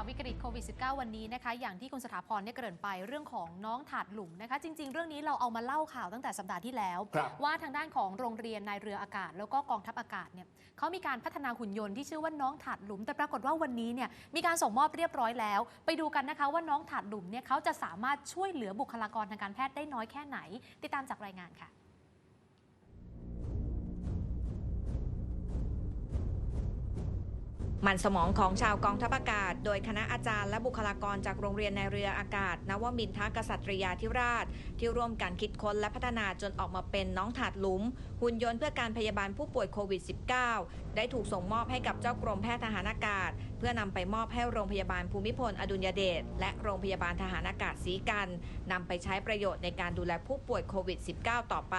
าวิกฤตโควิด -19 วันนี้นะคะอย่างที่คุณสถาพรเนี่ยเกริ่นไปเรื่องของน้องถาดหลุมนะคะ จริง ๆ เรื่องนี้เราเอามาเล่าข่าวตั้งแต่สัปดาห์ที่แล้วครับว่าทางด้านของโรงเรียนนายเรืออากาศ แล้วก็กองทัพอากาศเนี่ยเขามีการพัฒนาหุ่นยนต์ที่ชื่อว่าน้องถาดหลุม แต่ปรากฏว่าวันนี้เนี่ยมีการส่งมอบเรียบร้อยแล้ว ไปดูกันนะคะว่าน้องถาดหลุมเนี่ยเขาจะสามารถช่วยเหลือบุคลากรทางการแพทย์ได้น้อยแค่ไหน ติดตามจากรายงานค่ะ มันสมองของชาวกองทัพอากาศ โดยคณะอาจารย์และบุคลากรจากโรงเรียนในเรืออากาศ นวมินทกษัตริยาธิราช ที่ร่วมกันคิดค้นและพัฒนาจนออกมาเป็นน้องถาดหลุม หุ่นยนต์เพื่อการพยาบาลผู้ป่วยโควิด -19 ได้ถูกส่งมอบให้กับเจ้ากรมแพทย์ทหารอากาศ เพื่อนำไปมอบให้โรงพยาบาลภูมิพลอดุลยเดชและโรงพยาบาลทหารอากาศศรีกันนำไปใช้ประโยชน์ในการดูแลผู้ป่วยโควิด -19 ต่อไป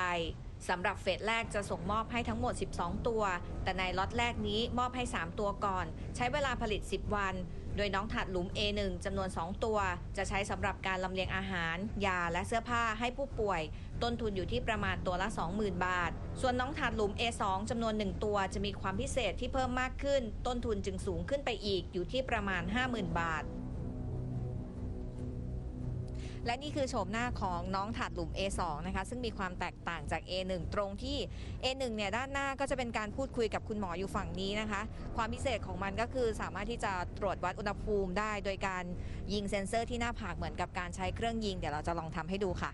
สำหรับเฟสแรกจะส่งมอบให้ทั้งหมด 12 ตัว แต่ในล็อตแรกนี้มอบให้ 3 ตัวก่อน ใช้เวลาผลิต 10 วัน โดยน้องถาดหลุม A1 จำนวน 2 ตัว จะใช้สำหรับการลำเลียงอาหาร ยาและเสื้อผ้าให้ผู้ป่วย ต้นทุนอยู่ที่ประมาณตัวละ 20,000 บาท ส่วนน้องถาดหลุม A2 จำนวน 1 ตัวจะมีความพิเศษที่เพิ่มมากขึ้น ต้นทุนจึงสูงขึ้นไปอีกอยู่ที่ประมาณ 50,000 บาท และนี่คือโฉมหน้าของน้องถาดหลุม A2 นะคะซึ่งมีความแตกต่างจาก A1 ตรงที่ A1 เนี่ยด้านหน้าก็จะเป็นการพูดคุยกับคุณหมออยู่ฝั่งนี้นะคะ ความพิเศษของมันก็คือสามารถที่จะตรวจวัดอุณหภูมิได้ โดยการยิงเซ็นเซอร์ที่หน้าผากเหมือนกับการใช้เครื่องยิงเดี๋ยวเราจะลองทำให้ดูค่ะ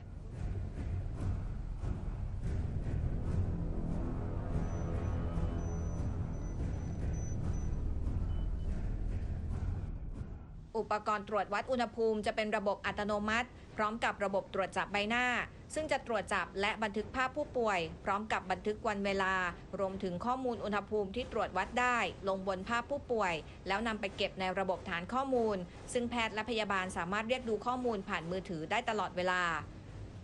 อุปกรณ์ตรวจวัดอุณหภูมิจะเป็นระบบอัตโนมัติ พร้อมกับระบบตรวจจับใบหน้า ซึ่งจะตรวจจับและบันทึกภาพผู้ป่วย พร้อมกับบันทึกวันเวลา รวมถึงข้อมูลอุณหภูมิที่ตรวจวัดได้ ลงบนภาพผู้ป่วย แล้วนำไปเก็บในระบบฐานข้อมูล ซึ่งแพทย์และพยาบาลสามารถเรียกดูข้อมูลผ่านมือถือได้ตลอดเวลา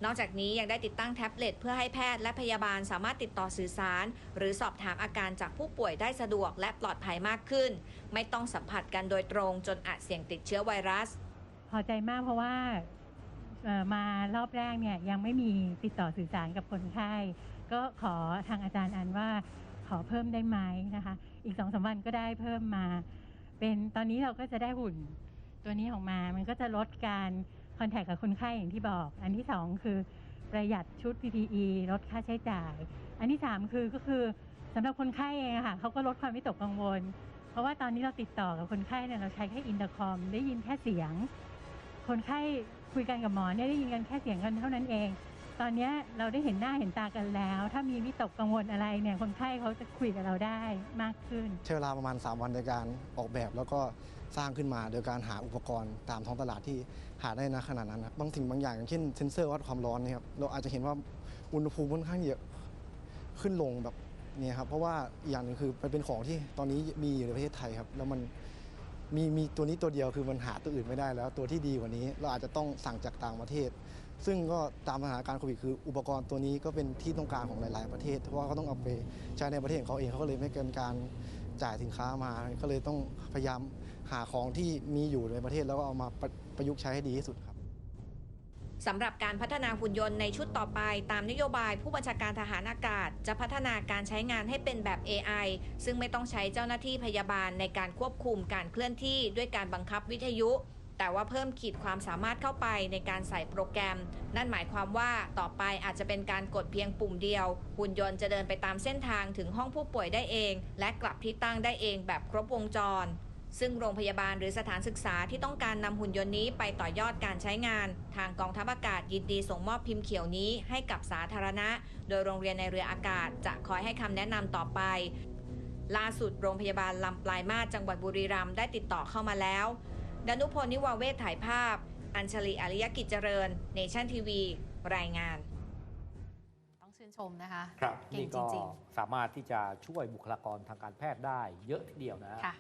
นอกจากนี้ยังได้ติดตั้งแท็บเล็ตเพื่อให้แพทย์และพยาบาลสามารถติดต่อสื่อสาร หรือสอบถามอาการจากผู้ป่วยได้สะดวกและปลอดภัยมากขึ้น ไม่ต้องสัมผัสกันโดยตรงจนอาจเสี่ยงติดเชื้อไวรัส พอใจมากเพราะว่ามารอบแรกเนี่ยยังไม่มีติดต่อสื่อสารกับคนไข้ ก็ขอทางอาจารย์อันว่าขอเพิ่มได้ไหมนะคะ อีกสองสามวันก็ได้เพิ่มมา เป็นตอนนี้เราก็จะได้หุ่นตัวนี้ออกมา มันก็จะลดการ คอนแทคกับคนไข้อย่างที่บอก อันที่สองคือประหยัดชุด PPE ลดค่าใช้จ่าย อันที่สามคือก็คือสำหรับคนไข้เองค่ะเขาก็ลดความวิตกกังวล เพราะว่าตอนนี้เราติดต่อกับคนไข้เนี่ยเราใช้แค่อินเตอร์คอมได้ยินแค่เสียง คนไข้คุยกันกับหมอเนี่ยได้ยินกันแค่เสียงกันเท่านั้นเอง ตอนนี้เราได้เห็นหน้าเห็นตากันแล้ว ถ้ามีวิตกกังวลอะไรเนี่ยคนไข้เขาจะคุยกับเราได้มากขึ้น ใช้เวลาประมาณ 3 วันในการออกแบบแล้วก็สร้างขึ้นมาโดยการหาอุปกรณ์ตามท้องตลาดที่หาได้นะขนาดนั้นครับบางสิ่งบางอย่างอย่างเช่นเซ็นเซอร์วัดความร้อนเนี่ยครับเราอาจจะเห็นว่าอุณหภูมิค่อนข้างเยอะขึ้นลงแบบนี้ครับเพราะว่าอีกอย่างหนึ่งคือมันเป็นของที่ตอนนี้มีอยู่ในประเทศไทยครับแล้วมันมีมีตัวนี้ตัวเดียวคือมันหาตัวอื่นไม่ได้แล้ว ตัวที่ดีกว่านี้เราอาจจะต้องสั่งจากต่างประเทศ ซึ่งก็ตามสถานการณ์โควิดคืออุปกรณ์ตัวนี้ก็เป็นที่ต้องการของหลาย ๆ ประเทศ เพราะว่าเขาต้องเอาไปใช้ในประเทศของเขาเองเขาก็เลยไม่เกินการจ่ายสินค้ามา ก็เลยต้องพยายามหาของที่มีอยู่ในประเทศแล้วก็เอามาประประยุกต์ใช้ให้ดีที่สุดครับสำหรับการพัฒนาหุ่นยนต์ในชุดต่อไป ตามนโยบายผู้บัญชาการทหารอากาศ จะพัฒนาการใช้งานให้เป็นแบบ AI ซึ่งไม่ต้องใช้เจ้าหน้าที่พยาบาลในการควบคุมการเคลื่อนที่ด้วยการบังคับวิทยุ แต่ว่าเพิ่มขีดความสามารถเข้าไปในการใส่โปรแกรม นั่นหมายความว่าต่อไปอาจจะเป็นการกดเพียงปุ่มเดียว หุ่นยนต์จะเดินไปตามเส้นทางถึงห้องผู้ป่วยได้เอง และกลับที่ตั้งได้เองแบบครบวงจร ซึ่งโรงพยาบาลหรือสถานศึกษาที่ต้องการนำหุ่นยนต์นี้ไปต่อยอดการใช้งาน ทางกองทัพอากาศยินดีส่งมอบพิมพ์เขียวนี้ให้กับสาธารณะ โดยโรงเรียนในเรืออากาศ จะคอยให้คำแนะนำต่อไปล่าสุดโรงพยาบาลลำปลายมาสจังหวัดบุรีรัมย์ได้ติดต่อเข้ามาแล้ว ดนุพลนิวาเวศถ่ายภาพ อัญชลีอริยกิจเจริญ เนชั่นทีวี รายงาน ต้องชื่นชมนะคะครับเก่นี่งจก็ริง สามารถที่จะช่วยบุคลากรทางการแพทย์ได้เยอะทีเดียวนะๆค่ะ